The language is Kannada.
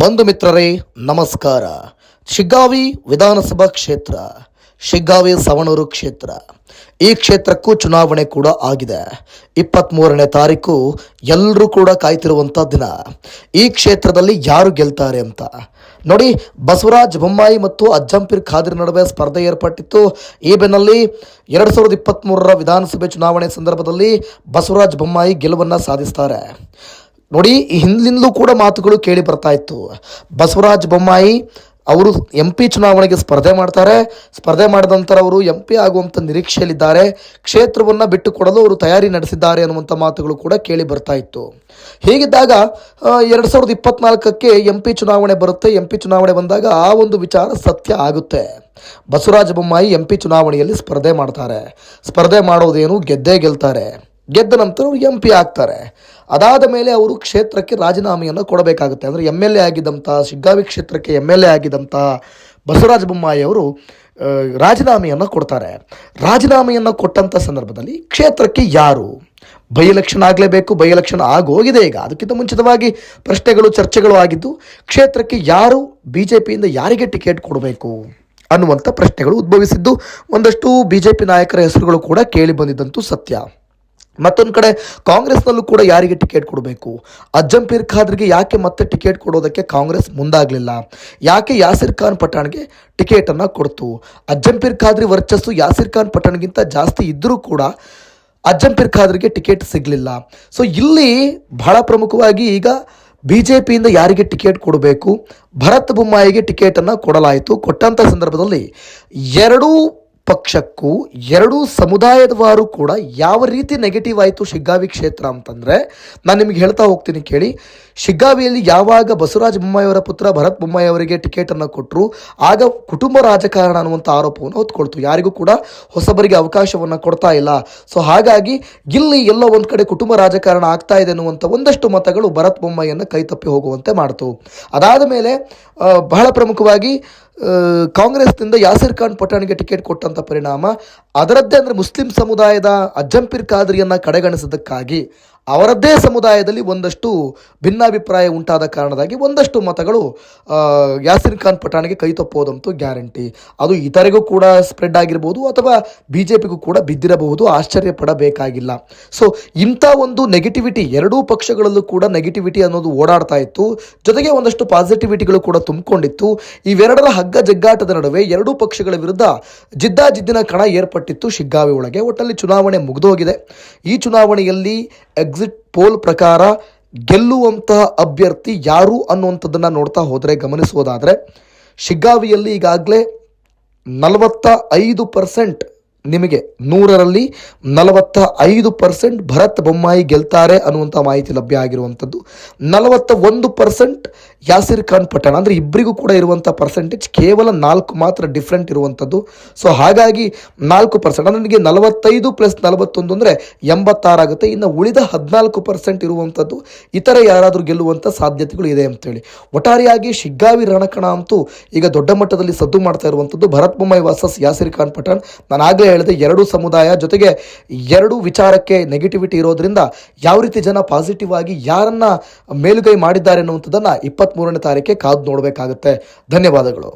ಬಂಧು ಮಿತ್ರರೇ, ನಮಸ್ಕಾರ. ಶಿಗ್ಗಾವಿ ವಿಧಾನಸಭಾ ಕ್ಷೇತ್ರ, ಶಿಗ್ಗಾವಿ ಸವಣೂರು ಕ್ಷೇತ್ರ. ಈ ಕ್ಷೇತ್ರಕ್ಕೂ ಚುನಾವಣೆ ಕೂಡ ಆಗಿದೆ. ಇಪ್ಪತ್ತ್ಮೂರನೇ ತಾರೀಕು ಎಲ್ಲರೂ ಕೂಡ ಕಾಯ್ತಿರುವಂಥ ದಿನ. ಈ ಕ್ಷೇತ್ರದಲ್ಲಿ ಯಾರು ಗೆಲ್ತಾರೆ ಅಂತ. ನೋಡಿ, ಬಸವರಾಜ್ ಬೊಮ್ಮಾಯಿ ಮತ್ತು ಅಜ್ಜಂಪಿರ್ ಖಾದ್ರಿ ನಡುವೆ ಸ್ಪರ್ಧೆ ಏರ್ಪಟ್ಟಿತ್ತು. ಈ ಬೆನ್ನಲ್ಲಿ ಎರಡು ಸಾವಿರದ ಇಪ್ಪತ್ತ್ಮೂರರ ವಿಧಾನಸಭೆ ಚುನಾವಣೆ ಸಂದರ್ಭದಲ್ಲಿ ಬಸವರಾಜ್ ಬೊಮ್ಮಾಯಿ ಗೆಲುವನ್ನು ಸಾಧಿಸ್ತಾರೆ. ನೋಡಿ, ಈ ಹಿಂದಿಂದಲೂ ಕೂಡ ಮಾತುಗಳು ಕೇಳಿ ಬರ್ತಾ ಇತ್ತು. ಬಸವರಾಜ ಬೊಮ್ಮಾಯಿ ಅವರು ಎಂ ಪಿ ಚುನಾವಣೆಗೆ ಸ್ಪರ್ಧೆ ಮಾಡ್ತಾರೆ. ಸ್ಪರ್ಧೆ ಮಾಡಿದ ನಂತರ ಅವರು ಎಂ ಪಿ ಆಗುವಂಥ ನಿರೀಕ್ಷೆಯಲ್ಲಿದ್ದಾರೆ. ಕ್ಷೇತ್ರವನ್ನು ಬಿಟ್ಟುಕೊಡಲು ಅವರು ತಯಾರಿ ನಡೆಸಿದ್ದಾರೆ ಅನ್ನುವಂಥ ಮಾತುಗಳು ಕೂಡ ಕೇಳಿ ಬರ್ತಾ ಇತ್ತು. ಹೀಗಿದ್ದಾಗ ಎರಡು ಸಾವಿರದ ಇಪ್ಪತ್ನಾಲ್ಕಕ್ಕೆ ಎಂ ಪಿ ಚುನಾವಣೆ ಬರುತ್ತೆ. ಎಂ ಪಿ ಚುನಾವಣೆ ಬಂದಾಗ ಆ ಒಂದು ವಿಚಾರ ಸತ್ಯ ಆಗುತ್ತೆ. ಬಸವರಾಜ ಬೊಮ್ಮಾಯಿ ಎಂ ಪಿ ಚುನಾವಣೆಯಲ್ಲಿ ಸ್ಪರ್ಧೆ ಮಾಡ್ತಾರೆ. ಸ್ಪರ್ಧೆ ಮಾಡೋದೇನು ಗೆದ್ದೇ ಗೆಲ್ತಾರೆ. ಗೆದ್ದ ನಂತರ ಅವರು ಎಂ ಪಿ ಆಗ್ತಾರೆ. ಅದಾದ ಮೇಲೆ ಅವರು ಕ್ಷೇತ್ರಕ್ಕೆ ರಾಜೀನಾಮೆಯನ್ನು ಕೊಡಬೇಕಾಗುತ್ತೆ. ಅಂದರೆ ಎಂ ಎಲ್ ಎ ಆಗಿದ್ದಂಥ ಶಿಗ್ಗಾವಿ ಕ್ಷೇತ್ರಕ್ಕೆ ಎಂ ಎಲ್ ಎ ಆಗಿದ್ದಂಥ ಬಸವರಾಜ ಬೊಮ್ಮಾಯಿ ಅವರು ರಾಜೀನಾಮೆಯನ್ನು ಕೊಡ್ತಾರೆ. ರಾಜೀನಾಮೆಯನ್ನು ಕೊಟ್ಟಂಥ ಸಂದರ್ಭದಲ್ಲಿ ಕ್ಷೇತ್ರಕ್ಕೆ ಯಾರು? ಬೈ ಎಲೆಕ್ಷನ್ ಆಗಲೇಬೇಕು, ಬೈ ಎಲೆಕ್ಷನ್ ಆಗೋಗಿದೆ ಈಗ. ಅದಕ್ಕಿಂತ ಮುಂಚಿತವಾಗಿ ಪ್ರಶ್ನೆಗಳು, ಚರ್ಚೆಗಳು ಆಗಿದ್ದು, ಕ್ಷೇತ್ರಕ್ಕೆ ಯಾರು ಬಿ ಜೆ ಪಿಯಿಂದ ಯಾರಿಗೆ ಟಿಕೆಟ್ ಕೊಡಬೇಕು ಅನ್ನುವಂಥ ಪ್ರಶ್ನೆಗಳು ಉದ್ಭವಿಸಿದ್ದು, ಒಂದಷ್ಟು ಬಿ ಜೆ ಪಿ ನಾಯಕರ ಹೆಸರುಗಳು ಕೂಡ ಕೇಳಿ ಬಂದಿದ್ದಂತೂ ಸತ್ಯ. ಮತ್ತೊಂದು ಕಡೆ ಕಾಂಗ್ರೆಸ್ನಲ್ಲೂ ಕೂಡ ಯಾರಿಗೆ ಟಿಕೆಟ್ ಕೊಡಬೇಕು? ಅಜ್ಜಂಪೀರ್ ಖಾದ್ರಿಗೆ ಯಾಕೆ ಮತ್ತೆ ಟಿಕೆಟ್ ಕೊಡೋದಕ್ಕೆ ಕಾಂಗ್ರೆಸ್ ಮುಂದಾಗಲಿಲ್ಲ? ಯಾಕೆ ಯಾಸಿರ್ ಖಾನ್ ಪಠಾಣ್ಗೆ ಟಿಕೆಟನ್ನು ಕೊಡ್ತು? ಅಜ್ಜಂಪೀರ್ ಖಾದ್ರಿ ವರ್ಚಸ್ಸು ಯಾಸಿರ್ ಖಾನ್ ಪಠಾಣ್ಗಿಂತ ಜಾಸ್ತಿ ಇದ್ದರೂ ಕೂಡ ಅಜ್ಜಂಪೀರ್ ಖಾದ್ರಿಗೆ ಟಿಕೆಟ್ ಸಿಗಲಿಲ್ಲ. ಸೊ ಇಲ್ಲಿ ಬಹಳ ಪ್ರಮುಖವಾಗಿ ಈಗ ಬಿ ಜೆ ಪಿಯಿಂದ ಯಾರಿಗೆ ಟಿಕೆಟ್ ಕೊಡಬೇಕು? ಭರತ್ ಬೊಮ್ಮಾಯಿಗೆ ಟಿಕೆಟನ್ನು ಕೊಡಲಾಯಿತು. ಕೊಟ್ಟಂಥ ಸಂದರ್ಭದಲ್ಲಿ ಎರಡೂ ಪಕ್ಷಕ್ಕೂ ಎರಡೂ ಸಮುದಾಯದವಾರು ಕೂಡ ಯಾವ ರೀತಿ ನೆಗೆಟಿವ್ ಆಯಿತು ಶಿಗ್ಗಾವಿ ಕ್ಷೇತ್ರ ಅಂತಂದರೆ, ನಾನು ನಿಮಗೆ ಹೇಳ್ತಾ ಹೋಗ್ತೀನಿ ಕೇಳಿ. ಶಿಗ್ಗಾವಿಯಲ್ಲಿ ಯಾವಾಗ ಬಸವರಾಜ ಬೊಮ್ಮಾಯಿಯವರ ಪುತ್ರ ಭರತ್ ಬೊಮ್ಮಾಯಿ ಅವರಿಗೆ ಟಿಕೆಟನ್ನು ಕೊಟ್ಟರು ಆಗ ಕುಟುಂಬ ರಾಜಕಾರಣ ಅನ್ನುವಂಥ ಆರೋಪವನ್ನು ಹೊತ್ಕೊಳ್ತು. ಯಾರಿಗೂ ಕೂಡ ಹೊಸಬರಿಗೆ ಅವಕಾಶವನ್ನು ಕೊಡ್ತಾ ಇಲ್ಲ. ಸೊ ಹಾಗಾಗಿ ಇಲ್ಲಿ ಎಲ್ಲೋ ಒಂದು ಕಡೆ ಕುಟುಂಬ ರಾಜಕಾರಣ ಆಗ್ತಾ ಇದೆ ಅನ್ನುವಂಥ ಒಂದಷ್ಟು ಮತಗಳು ಭರತ್ ಬೊಮ್ಮಾಯಿಯನ್ನು ಕೈತಪ್ಪಿ ಹೋಗುವಂತೆ ಮಾಡ್ತು. ಅದಾದ ಮೇಲೆ ಬಹಳ ಪ್ರಮುಖವಾಗಿ ಕಾಂಗ್ರೆಸ್ನಿಂದ ಯಾಸಿರ್ ಖಾನ್ ಪಠಾಣ್ಗೆ ಟಿಕೆಟ್ ಕೊಟ್ಟಂಥ ಪರಿಣಾಮ ಅದರದ್ದೇ ಅಂದರೆ ಮುಸ್ಲಿಂ ಸಮುದಾಯದ ಅಜ್ಜಂಪೀರ್ ಖಾದ್ರಿಯನ್ನು ಕಡೆಗಣಿಸಿದ್ದಕ್ಕಾಗಿ ಅವರದ್ದೇ ಸಮುದಾಯದಲ್ಲಿ ಒಂದಷ್ಟು ಭಿನ್ನಾಭಿಪ್ರಾಯ ಉಂಟಾದ ಕಾರಣದಾಗಿ ಒಂದಷ್ಟು ಮತಗಳು ಯಾಸಿನ್ ಖಾನ್ ಪಠಾಣಿಗೆ ಕೈ ತಪ್ಪೋದಂತೂ ಗ್ಯಾರಂಟಿ. ಅದು ಇತರಿಗೂ ಕೂಡ ಸ್ಪ್ರೆಡ್ ಆಗಿರ್ಬೋದು ಅಥವಾ ಬಿ ಜೆ ಪಿಗೂ ಕೂಡ ಬಿದ್ದಿರಬಹುದು ಆಶ್ಚರ್ಯ ಪಡಬೇಕಾಗಿಲ್ಲ ಸೊ ಇಂಥ ಒಂದು ನೆಗೆಟಿವಿಟಿ ಎರಡೂ ಪಕ್ಷಗಳಲ್ಲೂ ಕೂಡ ನೆಗೆಟಿವಿಟಿ ಅನ್ನೋದು ಓಡಾಡ್ತಾ ಇತ್ತು. ಜೊತೆಗೆ ಒಂದಷ್ಟು ಪಾಸಿಟಿವಿಟಿಗಳು ಕೂಡ ತುಂಬಿಕೊಂಡಿತ್ತು. ಇವೆರಡರ ಹಗ್ಗ ಜಗ್ಗಾಟದ ನಡುವೆ ಎರಡೂ ಪಕ್ಷಗಳ ವಿರುದ್ಧ ಜಿದ್ದಾಜಿದ್ದಿನ ಕಣ ಏರ್ಪಟ್ಟಿತ್ತು ಶಿಗ್ಗಾವಿ ಒಳಗೆ. ಒಟ್ಟಲ್ಲಿ ಚುನಾವಣೆ ಮುಗಿದೋಗಿದೆ. ಈ ಚುನಾವಣೆಯಲ್ಲಿ ಎಕ್ಸಿಟ್ ಪೋಲ್ ಪ್ರಕಾರ ಗೆಲ್ಲುವಂತಹ ಅಭ್ಯರ್ಥಿ ಯಾರು ಅನ್ನುವಂಥದ್ದನ್ನು ನೋಡ್ತಾ ಹೋದರೆ ಗಮನಿಸುವುದಾದರೆ ಶಿಗ್ಗಾವಿಯಲ್ಲಿ ಈಗಾಗಲೇ ನಲವತ್ತ ಐದು ಪರ್ಸೆಂಟ್ ನಿಮಗೆ ನೂರರಲ್ಲಿ ನಲವತ್ತ ಐದು ಪರ್ಸೆಂಟ್ ಭರತ್ ಬೊಮ್ಮಾಯಿ ಗೆಲ್ತಾರೆ ಅನ್ನುವಂಥ ಮಾಹಿತಿ ಲಭ್ಯ ಆಗಿರುವಂಥದ್ದು. ನಲವತ್ತ ಒಂದು ಪರ್ಸೆಂಟ್ ಯಾಸಿರ್ ಖಾನ್ ಪಠಾಣ್, ಅಂದರೆ ಇಬ್ಬರಿಗೂ ಕೂಡ ಇರುವಂಥ ಪರ್ಸೆಂಟೇಜ್ ಕೇವಲ ನಾಲ್ಕು ಮಾತ್ರ ಡಿಫ್ರೆಂಟ್ ಇರುವಂಥದ್ದು. ಸೊ ಹಾಗಾಗಿ ನಾಲ್ಕು ಪರ್ಸೆಂಟ್, ಅಂದರೆ ನನಗೆ ನಲವತ್ತೈದು ಪ್ಲಸ್ ನಲವತ್ತೊಂದು ಅಂದರೆ ಎಂಬತ್ತಾರಾಗುತ್ತೆ ಇನ್ನು ಉಳಿದ ಹದಿನಾಲ್ಕು ಪರ್ಸೆಂಟ್ ಇರುವಂಥದ್ದು ಇತರ ಯಾರಾದರೂ ಗೆಲ್ಲುವಂಥ ಸಾಧ್ಯತೆಗಳು ಇದೆ ಅಂತೇಳಿ. ಒಟ್ಟಾರೆಯಾಗಿ ಶಿಗ್ಗಾವಿ ರಣಕಣ ಅಂತೂ ಈಗ ದೊಡ್ಡ ಮಟ್ಟದಲ್ಲಿ ಸದ್ದು ಮಾಡ್ತಾ ಇರುವಂಥದ್ದು ಭರತ್ ಬೊಮ್ಮಾಯಿ ವಾಸಸ್ ಯಾಸಿರ್ ಖಾನ್ ಪಠಾಣ್. ನಾನು ಆಗಲೇ ಹೇಳಿದೆ, ಎರಡು ಸಮುದಾಯ ಜೊತೆಗೆ ಎರಡು ವಿಚಾರಕ್ಕೆ ನೆಗೆಟಿವಿಟಿ ಇರೋದ್ರಿಂದ ಯಾವ ರೀತಿ ಜನ ಪಾಸಿಟಿವ್ ಆಗಿ ಯಾರನ್ನ ಮೇಲುಗೈ ಮಾಡಿದ್ದಾರೆ ಅನ್ನುವಂಥದ್ದನ್ನು ಇಪ್ಪತ್ತ್ಮೂರನೇ ತಾರೀಕೆ ಕಾದು ನೋಡಬೇಕಾಗುತ್ತೆ. ಧನ್ಯವಾದಗಳು.